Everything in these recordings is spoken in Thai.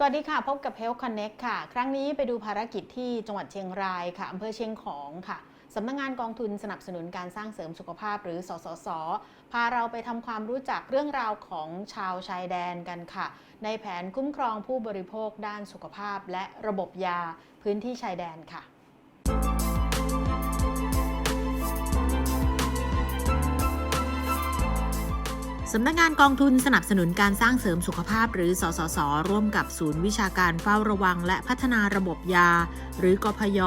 สวัสดีค่ะ พบกับ Health Connect ค่ะ ครั้งนี้ไปดูภารกิจที่จังหวัดเชียงรายค่ะอำเภอเชียงของค่ะสำนักงงานกองทุนสนับสนุนการสร้างเสริมสุขภาพหรือสสส พาเราไปทำความรู้จักเรื่องราวของชาวชายแดนกันค่ะ ในแผนคุ้มครองผู้บริโภคด้านสุขภาพและระบบยาพื้นที่ชายแดนค่ะ สำนักงานกองทุนสนับสนุนการสร้างเสริมสุขภาพหรือ สสส ร่วมกับศูนย์วิชาการเฝ้าระวังและพัฒนาระบบยา หรือกพย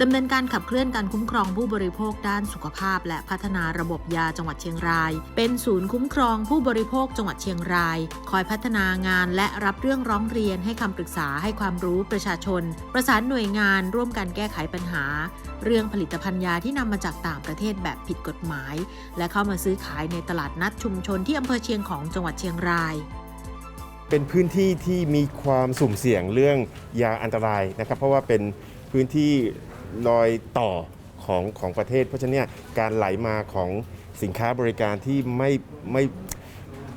ดำเนินการขับเคลื่อนการคุ้มครองผู้บริโภคด้านสุขภาพ และพัฒนาระบบยาจังหวัดเชียงราย เป็นศูนย์คุ้มครองผู้บริโภคจังหวัดเชียงราย คอยพัฒนางานและรับเรื่องร้องเรียนให้คำปรึกษาให้ความรู้ประชาชน ประสานหน่วยงานร่วมกันแก้ไขปัญหา เรื่องผลิตภัณฑ์ยาที่นำมาจากต่างประเทศแบบผิดกฎหมาย และเข้ามาซื้อขายในตลาดนัดชุมชนที่อำเภอเชียงของจังหวัดเชียงรายเป็นพื้นที่ที่มีความสุ่มเสี่ยงเรื่องยาอันตรายนะครับ เพราะว่าเป็นพื้นที่ รอยต่อของของประเทศ เพราะฉะนั้นเนี่ยการไหลมาของสินค้าบริการที่ไม่ไม่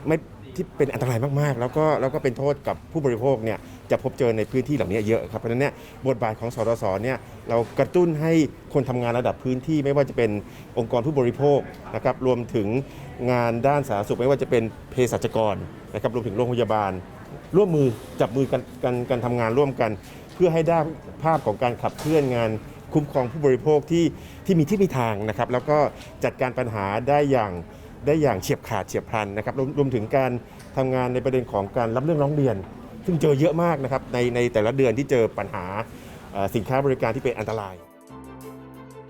ไม่ที่เป็นอันตรายมากๆ แล้วก็แล้วก็เป็นโทษกับผู้บริโภคเนี่ยจะพบเจอในพื้นที่เหล่านี้เยอะครับเพราะฉะนั้นเนี่ยบทบาทของสรสเนี่ยเรากระตุ้นให้คนทำงานระดับพื้นที่ ไม่ว่าจะเป็นองค์กรผู้บริโภคนะครับรวมถึงงานด้านสาธารณสุขไม่ว่าจะเป็นเภสัชกรนะครับรวมถึงโรงพยาบาล ร่วมมือจับมือกันกันกันทำงานร่วมกัน เพื่อให้ได้ภาพของการขับเคลื่อนงาน คุ้มครองผู้บริโภคที่ที่มีที่มีทางนะครับ แล้วก็จัดการปัญหาได้อย่างได้อย่างเฉียบขาดเฉียบพลันนะครับรวมรวมถึงการทำงานในประเด็นของการรับเรื่องร้องเรียน ซึ่งเจอเยอะมากนะครับในในแต่ละเดือนที่เจอปัญหาสินค้าบริการที่เป็นอันตราย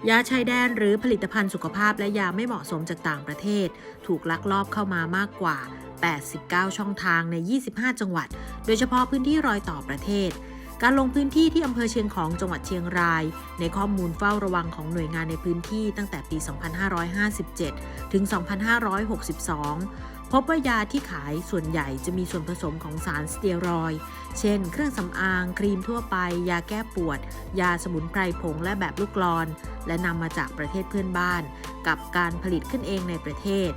ยาชายแดนหรือผลิตภัณฑ์สุขภาพและยาไม่เหมาะสมจากต่างประเทศ ถูกลักลอบเข้ามามากกว่า 89 ช่องทางใน 25 จังหวัด โดยเฉพาะพื้นที่รอยต่อประเทศ การลงพื้นที่ที่อำเภอเชียงของจังหวัดเชียงราย ในข้อมูลเฝ้าระวังของหน่วยงานในพื้นที่ตั้งแต่ปี 2557 ถึง 2562 พบว่ายาที่ขายส่วนใหญ่จะมีส่วนผสมของสารสเตียรอยด์เช่น เครื่องสำอาง ครีมทั่วไป ยาแก้ปวด ยาสมุนไพรผงและแบบลูกกลอน และนำมาจากประเทศเพื่อนบ้าน กับการผลิตขึ้นเองในประเทศ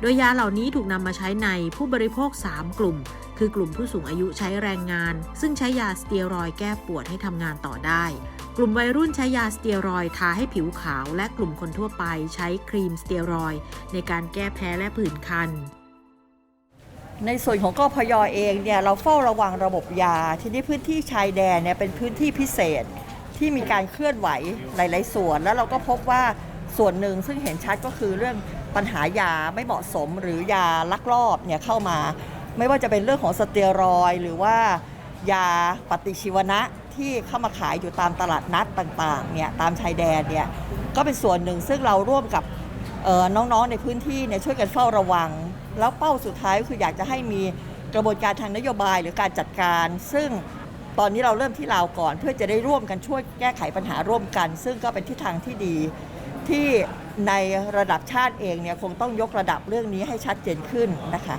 โดยยาเหล่านี้ถูกนำมาใช้ในผู้บริโภค 3 กลุ่ม คือกลุ่มผู้สูงอายุใช้แรงงาน ซึ่งใช้ยาสเตียรอย์แก้ปวดให้ทำงานต่อได้ กลุ่มวัยรุ่นใช้ยาสเตียรอย์ทาให้ผิวขาว และกลุ่มคนทั่วไปใช้ครีมสเตียรอย์ในการแก้แพ้และผื่นคันในส่วนของกพยอเองเนี่ยเราเฝ้าระวังระบบยา ที่นี่พื้นที่ชายแดนเนี่ยเป็นพื้นที่พิเศษที่มีการเคลื่อนไหวหลาย ๆ ส่วน แล้วเราก็พบว่าส่วนหนึ่งซึ่งเห็นชัดก็คือเรื่องปัญหายาไม่เหมาะสมหรือยาลักลอบเนี่ยเข้ามา ไม่ว่าจะเป็นเรื่องของสเตียรอยหรือว่ายาปฏิชีวนะที่เข้ามาขายอยู่ตามตลาดนัดต่างๆเนี่ยตามชายแดนเนี่ยก็เป็นส่วนหนึ่งซึ่งเราร่วมกับน้องๆในพื้นที่เนี่ยช่วยกันเฝ้าระวัง แล้วเป้าสุดท้ายก็คืออยากจะให้มีกระบวนการทางนโยบายหรือการจัดการ ซึ่งตอนนี้เราเริ่มที่ลาวก่อน เพื่อจะได้ร่วมกันช่วยแก้ไขปัญหาร่วมกัน ซึ่งก็เป็นทิศทางที่ดีที่ในระดับชาติเองเนี่ยคงต้องยกระดับเรื่องนี้ให้ชัดเจนขึ้นนะคะ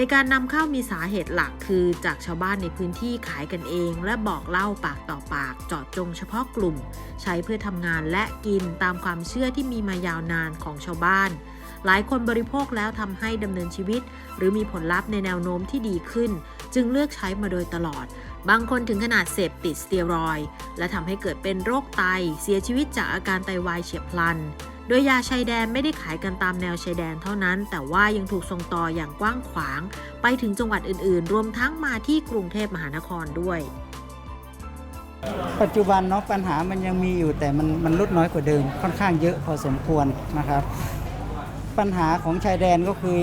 ในการนำเข้ามีสาเหตุหลักคือจากชาวบ้านในพื้นที่ขายกันเอง และบอกเล่าปากต่อปากเจาะจงเฉพาะกลุ่ม ใช้เพื่อทำงานและกินตามความเชื่อที่มีมายาวนานของชาวบ้าน หลายคนบริโภคแล้วทำให้ดำเนินชีวิต หรือมีผลลัพธ์ในแนวโน้มที่ดีขึ้น จึงเลือกใช้มาโดยตลอด บางคนถึงขนาดเสพติดสเตียรอย และทำให้เกิดเป็นโรคไตเสียชีวิตจากอาการไตวายเฉียบพลัน โดยยาชายแดนไม่ได้ขายกันตามแนวชายแดนเท่านั้น แต่ว่ายังถูกส่งต่ออย่างกว้างขวาง ไปถึงจังหวัดอื่นๆ รวมทั้งมาที่กรุงเทพมหานครด้วย ปัจจุบันเนาะปัญหามันยังมีอยู่แต่มันมันลดน้อยกว่าเดิมค่อนข้างเยอะพอสมควรนะครับ ปัญหาของชายแดนก็คือ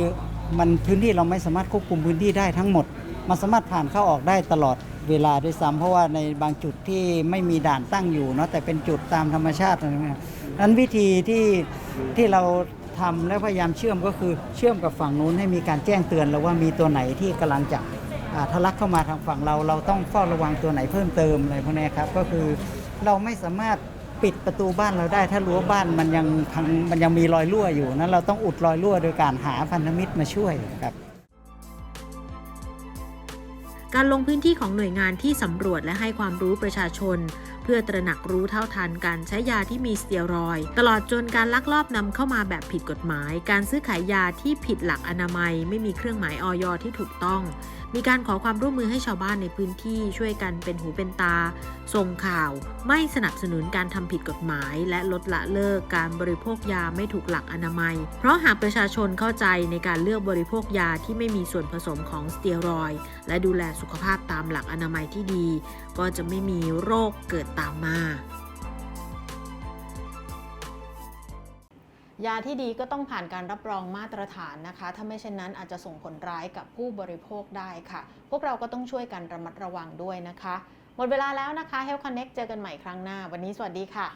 มันพื้นที่เราไม่สามารถควบคุมพื้นที่ได้ทั้งหมด มันสามารถผ่านเข้าออกได้ตลอดเวลาด้วยซ้ำเพราะว่าในบางจุดที่ไม่มีด่านตั้งอยู่เนาะแต่เป็นจุดตามธรรมชาติอะไรเงี้ย นั้นวิธีที่ที่เราทำและพยายามเชื่อมก็คือเชื่อมกับฝั่งนู้นให้มีการแจ้งเตือนแล้วว่ามีตัวไหนที่กำลังจะทะลักเข้ามาทางฝั่งเราเราต้องเฝ้าระวังตัวไหนเพิ่มเติมอะไรพวกนี้ครับก็คือเราไม่สามารถปิดประตูบ้านเราได้ ถ้ารั้วบ้านมันยังพังมันยังมีรอยรั่วอยู่นั้นเราต้องอุดรอยรั่วโดยการหาพันธมิตรมาช่วยครับการลงพื้นที่ของหน่วยงานที่สำรวจและให้ความรู้ประชาชน เพื่อตระหนักรู้เท่าทันการใช้ยาที่มีสเตียรอย ตลอดจนการลักลอบนำเข้ามาแบบผิดกฎหมาย การซื้อขายยาที่ผิดหลักอนามัย ไม่มีเครื่องหมายออยที่ถูกต้อง มีการขอความร่วมมือให้ชาวบ้านในพื้นที่ช่วยกันเป็นหูเป็นตา ส่งข่าว ไม่สนับสนุนการทำผิดกฎหมาย และลดละเลิกการบริโภคยาไม่ถูกหลักอนามัย เพราะหากประชาชนเข้าใจในการเลือกบริโภคยาที่ไม่มีส่วนผสมของสเตียรอยด์และดูแลสุขภาพตามหลักอนามัยที่ดี ก็จะไม่มีโรคเกิดตามมา ยาที่ดีก็ต้องผ่านการรับรองมาตรฐานนะคะ ถ้าไม่เช่นนั้นอาจจะส่งผลร้ายกับผู้บริโภคได้ค่ะ พวกเราก็ต้องช่วยกันระมัดระวังด้วยนะคะ หมดเวลาแล้วนะคะ Health Connect เจอกันใหม่ครั้งหน้า วันนี้สวัสดีค่ะ